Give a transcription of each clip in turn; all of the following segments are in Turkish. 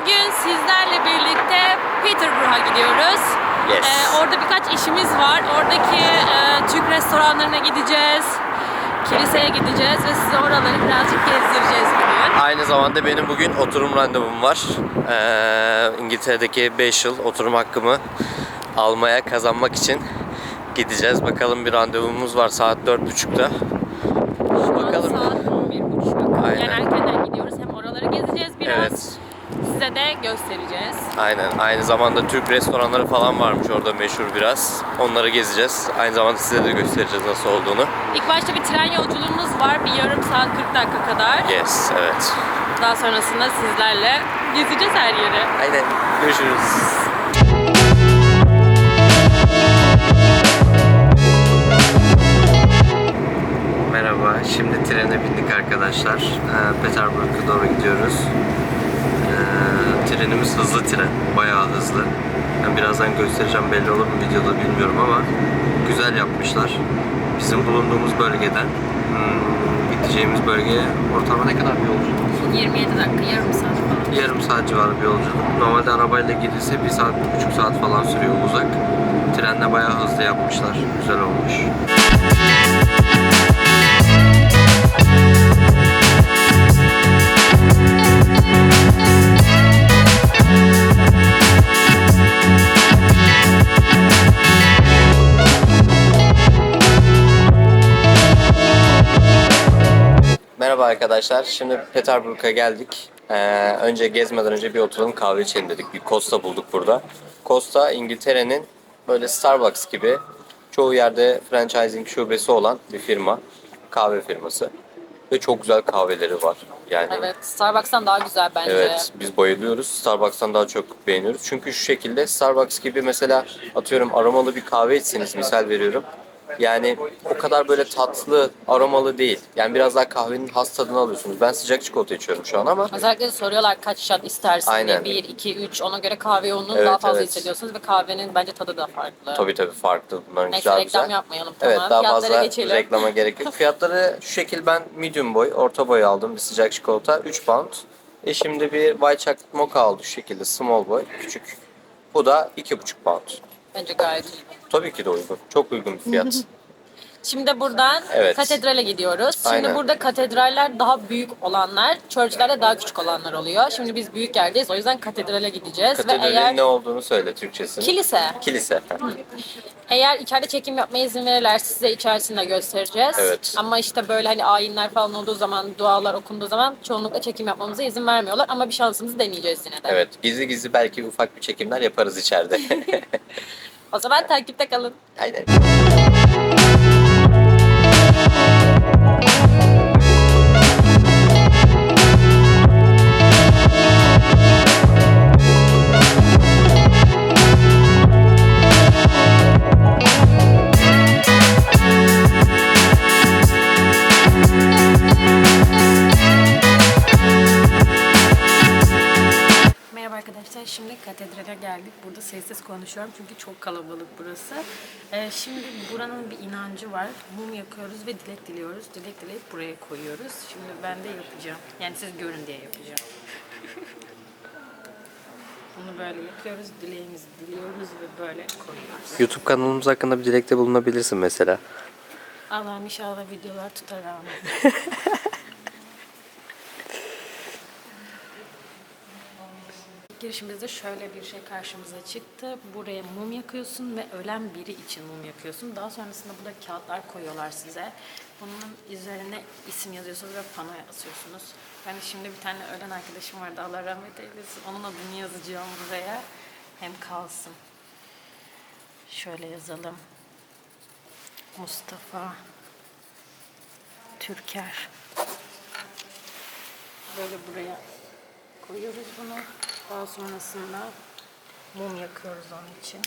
Bugün sizlerle birlikte Peterborough'a gidiyoruz. Yes. Ee, orada birkaç işimiz var. Oradaki e, Türk restoranlarına gideceğiz. Kiliseye gideceğiz ve size oraları birazcık gezdireceğiz bugün. Aynı zamanda benim bugün oturum randevum var. Ee, İngiltere'deki 5 yıl oturum hakkımı almaya, kazanmak için gideceğiz. Bakalım bir randevumuz var saat 4.30'da. Şu Bakalım. saat 11.30. Aynen. Yani erkenden gidiyoruz. Hem oraları gezeceğiz biraz. Evet. Size de göstereceğiz. Aynen. Aynı zamanda Türk restoranları falan varmış orada meşhur biraz. Onları gezeceğiz. Aynı zamanda size de göstereceğiz nasıl olduğunu. İlk başta bir tren yolculuğumuz var. Bir yarım saat 40 dakika kadar. Yes, evet. Daha sonrasında sizlerle gezeceğiz her yeri. Aynen. Görüşürüz. Merhaba, şimdi trene bindik arkadaşlar. Ee, Peterborough'a doğru gidiyoruz. Ee, trenimiz hızlı tren, bayağı hızlı. Ben birazdan göstereceğim belli olur mu videoda bilmiyorum ama güzel yapmışlar. Bizim bulunduğumuz bölgeden hmm, gideceğimiz bölgeye ortalama ne kadar bir yolculuk? 27 dakika, yarım saat falan. Yarım saat civarı bir yolculuk. Normalde arabayla gidilse bir saat, bir buçuk saat falan sürüyor uzak. Trenle bayağı hızlı yapmışlar. Güzel olmuş. Arkadaşlar. Şimdi Peterborough'a geldik. Ee, önce gezmeden önce bir oturalım kahve içelim dedik. Bir Costa bulduk burada. Costa İngiltere'nin böyle Starbucks gibi çoğu yerde franchising şubesi olan bir firma. Kahve firması. Ve çok güzel kahveleri var. Yani Evet, Starbucks'tan daha güzel bence. Evet, biz bayılıyoruz. Starbucks'tan daha çok beğeniyoruz. Çünkü şu şekilde Starbucks gibi mesela atıyorum aromalı bir kahve içseniz misal veriyorum. Yani o kadar böyle tatlı, aromalı değil. Yani biraz daha kahvenin has tadını alıyorsunuz. Ben sıcak çikolata içiyorum şu an ama Özellikle de soruyorlar kaç shot istersin Aynen. diye. 1, 2, 3 ona göre kahve yoğunluğunu Evet, daha fazla evet. hissediyorsunuz ve kahvenin bence tadı da farklı. tabii tabii farklı. Bunların Neyse güzel reklam güzel. yapmayalım Evet tamam. daha Fiyatlara fazla geçelim. reklama gerek yok. Fiyatları şu şekil ben medium boy, orta boy aldım bir sıcak çikolata 3 pound. E şimdi bir white chocolate mocha aldım şu şekilde small boy küçük. Bu da 2,5 pound. Bence gayet iyi. Tabii ki de uygun. Çok uygun bir fiyat. Şimdi buradan Evet. katedrale gidiyoruz. Şimdi Aynen. burada katedraller daha büyük olanlar, churchlerde daha küçük olanlar oluyor. Şimdi biz büyük yerdeyiz. O yüzden katedrale gideceğiz. Katedralin eğer ne olduğunu söyle Türkçesini. kilise. Kilise. Eğer içeride çekim yapmaya izin verirler size içerisinde göstereceğiz. Evet. Ama işte böyle hani ayinler falan olduğu zaman, dualar okunduğu zaman çoğunlukla çekim yapmamıza izin vermiyorlar. Ama bir şansımızı deneyeceğiz yine de. evet. Gizli gizli belki ufak bir çekimler yaparız içeride. O zaman takipte kalın. Aynen. Sessiz konuşuyorum çünkü çok kalabalık burası. Ee, şimdi buranın bir inancı var. Mum yakıyoruz ve dilek diliyoruz. Dilek dileyip buraya koyuyoruz. Şimdi ben de yapacağım. Yani siz görün diye yapacağım. Bunu böyle yapıyoruz. Dileğimizi diliyoruz ve böyle koyuyoruz. YouTube kanalımız hakkında bir dilekte bulunabilirsin mesela. Allah'ım inşallah videolar tutar ama. Girişimizde şöyle bir şey karşımıza çıktı. Buraya mum yakıyorsun ve ölen biri için mum yakıyorsun. Daha sonrasında burada kağıtlar koyuyorlar size. Bunun üzerine isim yazıyorsunuz ve panoya asıyorsunuz. Ben şimdi bir tane ölen arkadaşım vardı. Allah rahmet eylesin. Onun adını yazacağım buraya. Hem kalsın. Şöyle yazalım. Mustafa Türker. Böyle buraya koyuyoruz bunu. Daha sonrasında mum yakıyoruz onun için.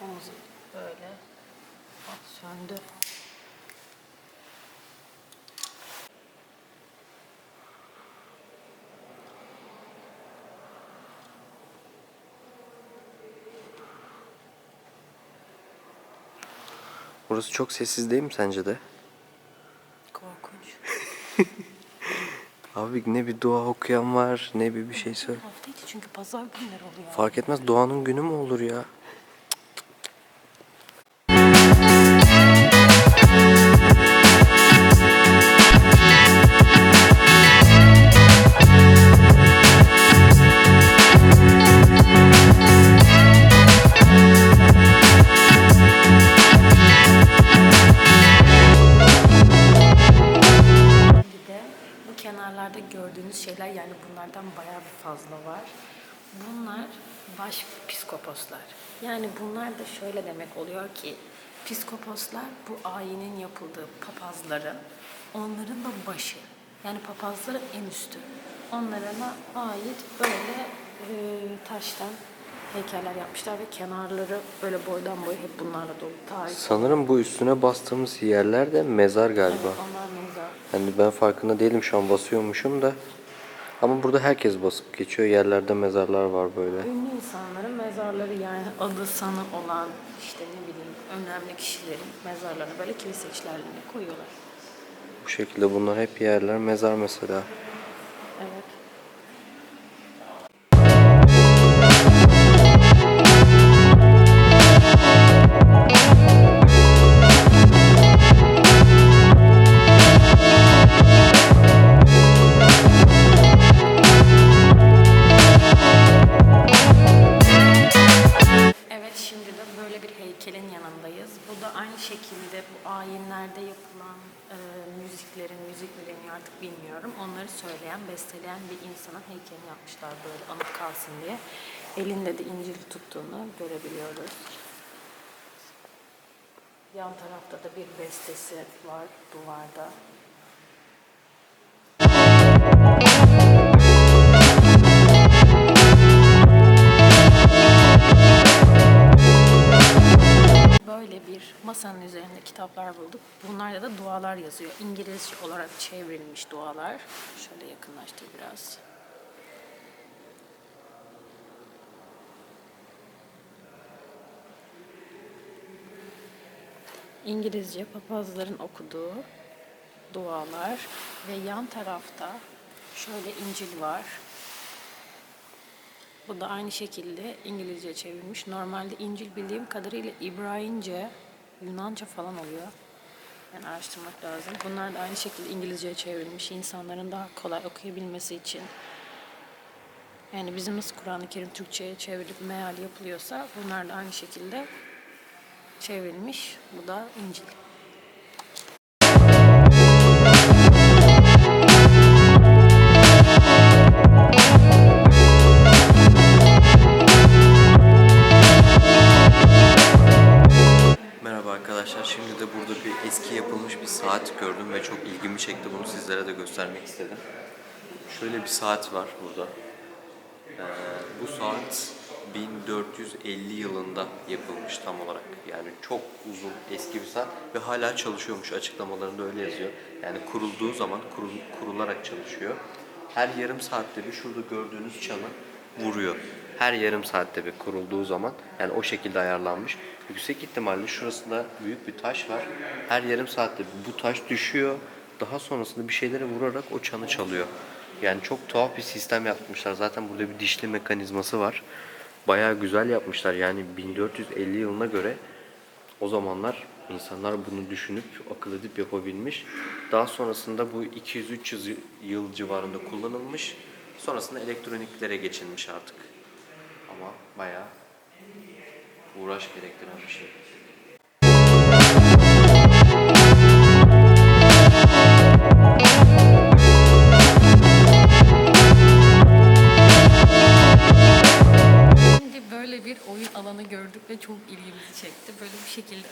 Omuzu böyle söndü. Burası çok sessiz değil mi sence de? Korkunç. Abi ne bir dua okuyan var ne bir bir şey söyle. Hafta içi çünkü pazar günleri oluyor. Fark etmez doğanın günü mü olur ya? Bunlar baş psikoposlar. Yani bunlar da şöyle demek oluyor ki psikoposlar bu ayinin yapıldığı papazların onların da başı. Yani papazların en üstü. Onlarına ait böyle e, taştan heykeller yapmışlar ve kenarları böyle boydan boya hep bunlarla dolu. Tarih. Sanırım bu üstüne bastığımız yerler de mezar galiba. Onlar mezar. Yani ben farkında değilim şu an basıyormuşum da. Ama burada herkes basıp geçiyor. Yerlerde mezarlar var böyle. Ünlü insanların mezarları yani adı sanı olan işte ne bileyim önemli kişilerin mezarlarını böyle kilise içlerine koyuyorlar. Bu şekilde bunlar hep yerler. Mezar mesela. Besteleyen bir insanın heykelini yapmışlar böyle anıt kalsın diye. Elinde de İncil tuttuğunu görebiliyoruz. Yan tarafta da bir bestesi var duvarda. Masanın üzerinde kitaplar bulduk. Bunlarda da dualar yazıyor. İngilizce olarak çevrilmiş dualar. Şöyle yakınlaştır biraz. İngilizce papazların okuduğu dualar ve yan tarafta şöyle İncil var. Bu da aynı şekilde İngilizce çevrilmiş. Normalde İncil bildiğim kadarıyla İbranice, Yunanca falan oluyor. Yani araştırmak lazım. Bunlar da aynı şekilde İngilizceye çevrilmiş. insanların daha kolay okuyabilmesi için. Yani bizim nasıl Kur'an-ı Kerim Türkçe'ye çevrilip meal yapılıyorsa bunlar da aynı şekilde çevrilmiş. Bu da İncil. Eski yapılmış bir saat gördüm ve çok ilgimi çekti. Bunu sizlere de göstermek istedim. Şöyle bir saat var burada. Ee, bu saat 1450 yılında yapılmış tam olarak. Yani çok uzun eski bir saat ve hala çalışıyormuş. Açıklamalarında öyle yazıyor. Yani kurulduğu zaman kurul- kurularak çalışıyor. Her yarım saatte bir şurada gördüğünüz çanı vuruyor. Her yarım saatte bir kurulduğu zaman yani o şekilde ayarlanmış. Yüksek ihtimalle şurasında büyük bir taş var. Her yarım saatte bu taş düşüyor. Daha sonrasında bir şeylere vurarak o çanı çalıyor. Yani çok tuhaf bir sistem yapmışlar. Zaten burada bir dişli mekanizması var. Bayağı güzel yapmışlar. Yani 1450 yılına göre o zamanlar insanlar bunu düşünüp akıl edip yapabilmiş. Daha sonrasında bu 200-300 yıl civarında kullanılmış. Sonrasında elektroniklere geçilmiş artık. Ama bayağı uğraş gerektiren bir şey. Şimdi böyle bir oyun alanı gördük ve çok ilgimizi çekti. Böyle bir şekilde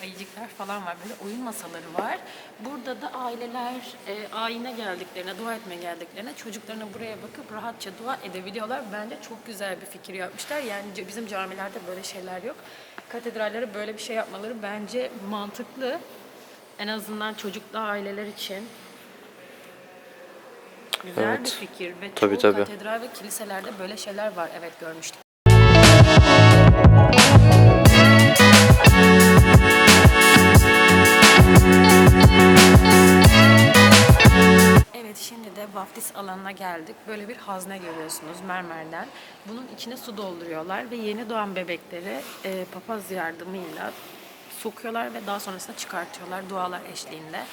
falan var. Böyle oyun masaları var. Burada da aileler e, ayine geldiklerine, dua etmeye geldiklerine çocuklarına buraya bakıp rahatça dua edebiliyorlar. Bence çok güzel bir fikir yapmışlar. Yani bizim camilerde böyle şeyler yok. Katedrallere böyle bir şey yapmaları bence mantıklı. En azından çocuklu aileler için. Güzel Evet. bir fikir ve Tabii, çoğu tabii. katedral ve kiliselerde böyle şeyler var. Evet görmüştüm. Evet şimdi de vaftiz alanına geldik. Böyle bir hazne görüyorsunuz mermerden. Bunun içine su dolduruyorlar ve yeni doğan bebekleri e, papaz yardımıyla sokuyorlar ve daha sonrasında çıkartıyorlar dualar eşliğinde.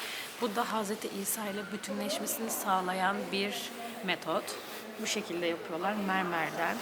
Bu da Hazreti İsa ile bütünleşmesini sağlayan bir metot. Bu şekilde yapıyorlar mermerden.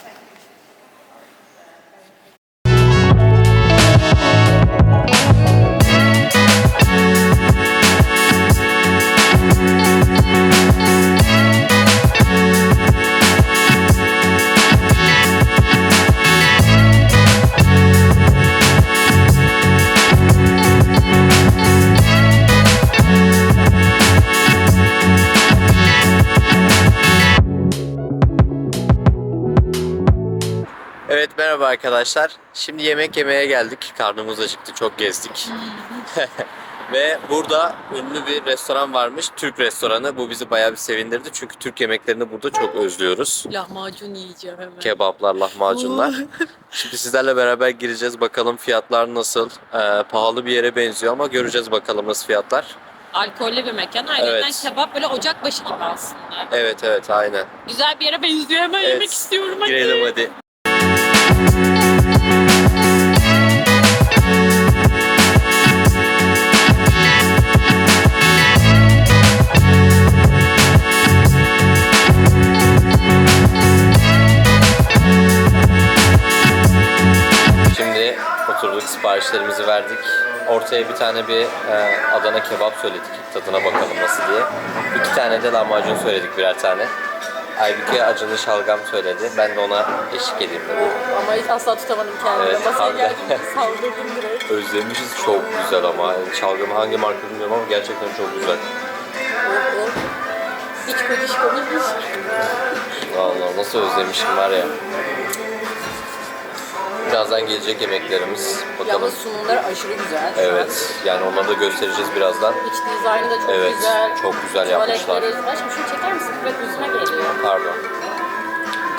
Merhaba arkadaşlar. Şimdi yemek yemeye geldik. Karnımız acıktı. Çok gezdik. Ve burada ünlü bir restoran varmış. Türk restoranı. Bu bizi bayağı bir sevindirdi. Çünkü Türk yemeklerini burada çok özlüyoruz. Lahmacun yiyeceğim hemen. Kebaplar, lahmacunlar. Şimdi sizlerle beraber gireceğiz. Bakalım fiyatlar nasıl. Ee, pahalı bir yere benziyor ama göreceğiz bakalım nasıl fiyatlar. alkollü bir mekan. Ayrıca Evet. kebap böyle ocakbaşı gibi aslında. Evet evet aynen. Güzel bir yere benziyor. Hemen Evet. yemek istiyorum. Hadi. Girelim hadi. Şimdi oturduk siparişlerimizi verdik. Ortaya bir tane bir e, Adana kebap söyledik. Tadına bakalım nasıl diye. İki tane de lahmacun söyledik birer tane. Aybüke acılı şalgam söyledi. Ben de ona eşlik edeyim dedim. Ama hiç asla tutamadım kendimi. Evet, Masaya geldiğimde saldırdım direkt. Özlemişiz çok güzel ama. Yani şalgamı hangi marka bilmiyorum ama gerçekten çok güzel. İç kokuş konuşmuş. Vallahi nasıl özlemişim var ya. Birazdan gelecek yemeklerimiz. Bakalım. Yalnız sunumları aşırı güzel. şu. Evet. Yani onları da göstereceğiz birazdan. İç dizaynı da çok Evet, güzel. çok güzel yapmışlar. Tuvaletleri... Aşkım şunu çeker misin? Biraz yüzüme geliyor. Pardon.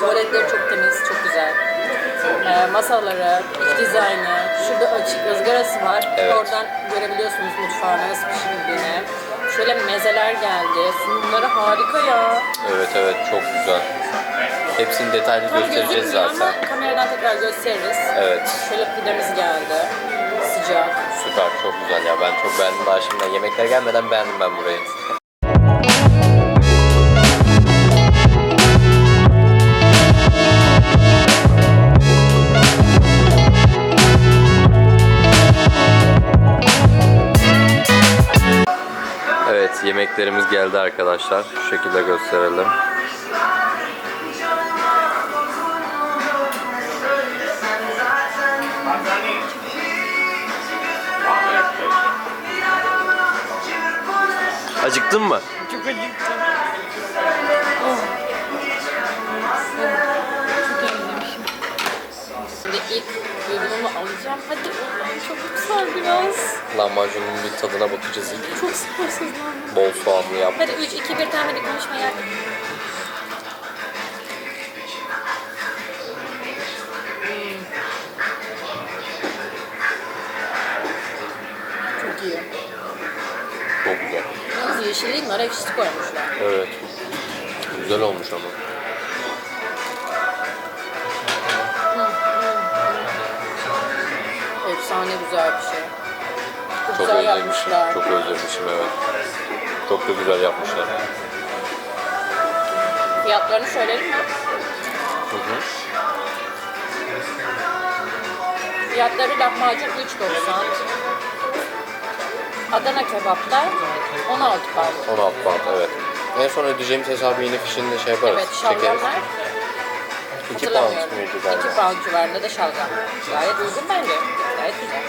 Tuvaletleri çok temiz, çok güzel. Ee, masaları, iç dizaynı, şurada açık ızgarası var. Evet. Oradan görebiliyorsunuz mutfağına nasıl pişirildiğini. Şöyle mezeler geldi. Sunumları harika ya. Evet evet çok güzel. Hepsini detaylı Tam göstereceğiz gözükmüyor zaten. ama kameradan tekrar gösteririz. Evet. Şöyle pidemiz geldi. Sıcak. Süper çok güzel ya. Ben çok beğendim daha şimdiden. Yemekler gelmeden beğendim ben burayı. Evet yemeklerimiz geldi arkadaşlar. Şu şekilde gösterelim. Acıktın mı? Çok acıktım. Oh. Çok özlemişim. Şimdi ilk yorumumu alacağım. Hadi çok sar biraz. Lahmacunun bir tadına bakacağız ilk. Çok sabırsızlandım. Bol soğanlı yap. Hadi 3, 2, 1 tamam hadi konuşma ya. Nar ekşisi koymuşlar. Evet. Güzel olmuş ama. Efsane güzel bir şey. Çok, Çok güzel özlemişim. yapmışlar. Çok özlemişim evet. Çok da güzel yapmışlar. Fiyatlarını söyleyelim mi? Hı hı. Fiyatları lahmacun 3.90. Adana kebaplar 16 pound. 16 pound evet. En son ödeyeceğimiz hesabı yine fişini de şey yaparız. Evet şalgamlar 2 pound hatırlamıyorum. muydu 2 galiba? pound civarında da şalgam. Gayet uygun bence. Gayet güzel.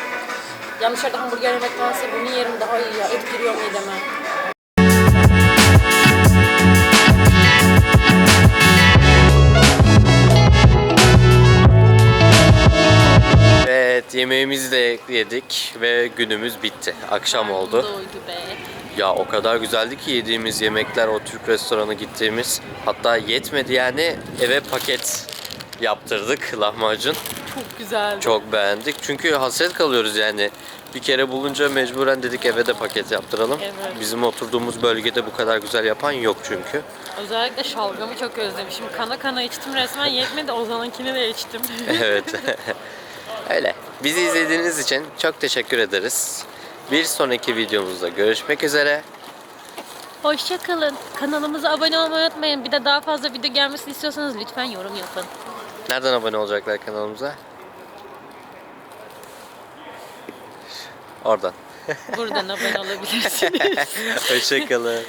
Ya dışarıda hamburger yemektense bunu yerim daha iyi ya. Et giriyor mideme. Yemeğimizi de yedik ve günümüz bitti. Akşam oldu. Doydu be. Ya o kadar güzeldi ki yediğimiz yemekler o Türk restoranı gittiğimiz. Hatta yetmedi yani eve paket yaptırdık lahmacun. Çok güzel. Çok beğendik. Çünkü hasret kalıyoruz yani. Bir kere bulunca mecburen dedik eve de paket yaptıralım. Evet. Bizim oturduğumuz bölgede bu kadar güzel yapan yok çünkü. Özellikle şalgamı çok özlemişim. Kana kana içtim resmen yetmedi Ozan'ınkini de içtim. evet. Öyle. Bizi izlediğiniz için çok teşekkür ederiz. Bir sonraki videomuzda görüşmek üzere. Hoşçakalın. Kanalımıza abone olmayı unutmayın. Bir de daha fazla video gelmesini istiyorsanız lütfen yorum yapın. Nereden abone olacaklar kanalımıza? Oradan. Buradan abone olabilirsiniz. Hoşçakalın.